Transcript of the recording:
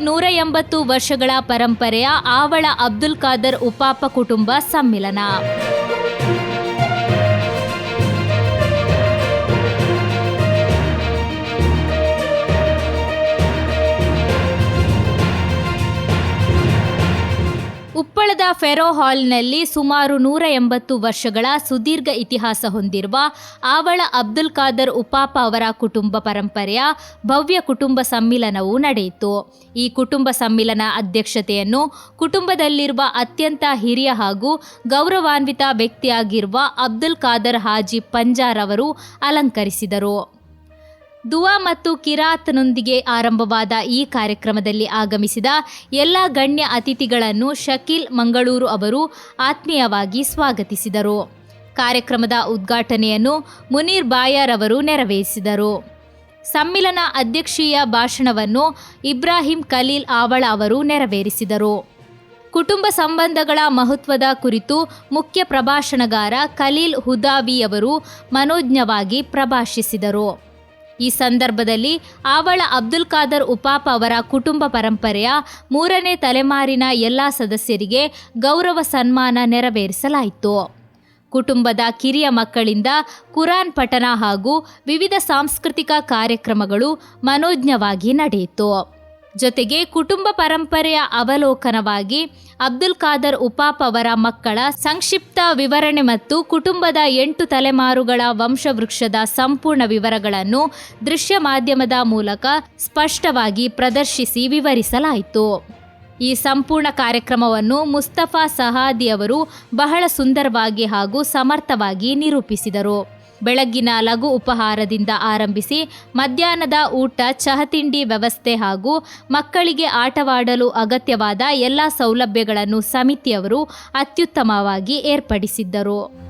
ನೂರ ಎಂಬತ್ತು ವರ್ಷಗಳ ಪರಂಪರೆಯ ಆವಳ ಅಬ್ದುಲ್ ಖಾದರ್ ಉಪಾಪ ಕುಟುಂಬ ಸಮ್ಮಿಲನ. ಉಪ್ಪಳದ ಫೆರೋ ಹಾಲ್ನಲ್ಲಿ ಸುಮಾರು ನೂರ ಎಂಬತ್ತು ವರ್ಷಗಳ ಸುದೀರ್ಘ ಇತಿಹಾಸ ಹೊಂದಿರುವ ಆವಳ ಅಬ್ದುಲ್ ಖಾದರ್ ಉಪಾಪ ಅವರ ಕುಟುಂಬ ಪರಂಪರೆಯ ಭವ್ಯ ಕುಟುಂಬ ಸಮ್ಮಿಲನವು ನಡೆಯಿತು. ಈ ಕುಟುಂಬ ಸಮ್ಮಿಲನ ಅಧ್ಯಕ್ಷತೆಯನ್ನು ಕುಟುಂಬದಲ್ಲಿರುವ ಅತ್ಯಂತ ಹಿರಿಯ ಹಾಗೂ ಗೌರವಾನ್ವಿತ ವ್ಯಕ್ತಿಯಾಗಿರುವ ಅಬ್ದುಲ್ ಖಾದರ್ ಹಾಜಿ ಪಂಜಾರ್ ಅವರು ಅಲಂಕರಿಸಿದರು. ದುವಾ ಮತ್ತು ಕಿರಾತ್ನೊಂದಿಗೆ ಆರಂಭವಾದ ಈ ಕಾರ್ಯಕ್ರಮದಲ್ಲಿ ಆಗಮಿಸಿದ ಎಲ್ಲ ಗಣ್ಯ ಅತಿಥಿಗಳನ್ನು ಶಕೀಲ್ ಮಂಗಳೂರು ಅವರು ಆತ್ಮೀಯವಾಗಿ ಸ್ವಾಗತಿಸಿದರು. ಕಾರ್ಯಕ್ರಮದ ಉದ್ಘಾಟನೆಯನ್ನು ಮುನೀರ್ ಬಾಯರ್ ಅವರು ನೆರವೇರಿಸಿದರು. ಸಮ್ಮಿಲನ ಅಧ್ಯಕ್ಷೀಯ ಭಾಷಣವನ್ನು ಇಬ್ರಾಹಿಂ ಖಲೀಲ್ ಆವಳ ಅವರು ನೆರವೇರಿಸಿದರು. ಕುಟುಂಬ ಸಂಬಂಧಗಳ ಮಹತ್ವದ ಕುರಿತು ಮುಖ್ಯ ಪ್ರಭಾಷಣಗಾರ ಖಲೀಲ್ ಹುದಾವಿಯವರು ಮನೋಜ್ಞವಾಗಿ ಪ್ರಭಾಷಿಸಿದರು. ಈ ಸಂದರ್ಭದಲ್ಲಿ ಆವಳ ಅಬ್ದುಲ್ ಖಾದರ್ ಉಪಾಪ ಅವರ ಕುಟುಂಬ ಪರಂಪರೆಯ ಮೂರನೇ ತಲೆಮಾರಿನ ಎಲ್ಲ ಸದಸ್ಯರಿಗೆ ಗೌರವ ಸನ್ಮಾನ ನೆರವೇರಿಸಲಾಯಿತು. ಕುಟುಂಬದ ಕಿರಿಯ ಮಕ್ಕಳಿಂದ ಕುರಾನ್ ಪಠನ ಹಾಗೂ ವಿವಿಧ ಸಾಂಸ್ಕೃತಿಕ ಕಾರ್ಯಕ್ರಮಗಳು ಮನೋಜ್ಞವಾಗಿ ನಡೆಯಿತು. ಜೊತೆಗೆ ಕುಟುಂಬ ಪರಂಪರೆಯ ಅವಲೋಕನವಾಗಿ ಅಬ್ದುಲ್ ಖಾದರ್ ಉಪಾಪ್ ಅವರ ಮಕ್ಕಳ ಸಂಕ್ಷಿಪ್ತ ವಿವರಣೆ ಮತ್ತು ಕುಟುಂಬದ ಎಂಟು ತಲೆಮಾರುಗಳ ವಂಶವೃಕ್ಷದ ಸಂಪೂರ್ಣ ವಿವರಗಳನ್ನು ದೃಶ್ಯ ಮಾಧ್ಯಮದ ಮೂಲಕ ಸ್ಪಷ್ಟವಾಗಿ ಪ್ರದರ್ಶಿಸಿ ವಿವರಿಸಲಾಯಿತು. ಈ ಸಂಪೂರ್ಣ ಕಾರ್ಯಕ್ರಮವನ್ನು ಮುಸ್ತಫಾ ಸಹಾದಿ ಅವರು ಬಹಳ ಸುಂದರವಾಗಿ ಹಾಗೂ ಸಮರ್ಥವಾಗಿ ನಿರೂಪಿಸಿದರು. ಬೆಳಗ್ಗಿನ ಲಘು ಉಪಹಾರದಿಂದ ಆರಂಭಿಸಿ ಮಧ್ಯಾಹ್ನದ ಊಟ, ಚಹತಿಂಡಿ ವ್ಯವಸ್ಥೆ ಹಾಗೂ ಮಕ್ಕಳಿಗೆ ಆಟವಾಡಲು ಅಗತ್ಯವಾದ ಎಲ್ಲ ಸೌಲಭ್ಯಗಳನ್ನು ಸಮಿತಿಯವರು ಅತ್ಯುತ್ತಮವಾಗಿ ಏರ್ಪಡಿಸಿದ್ದರು.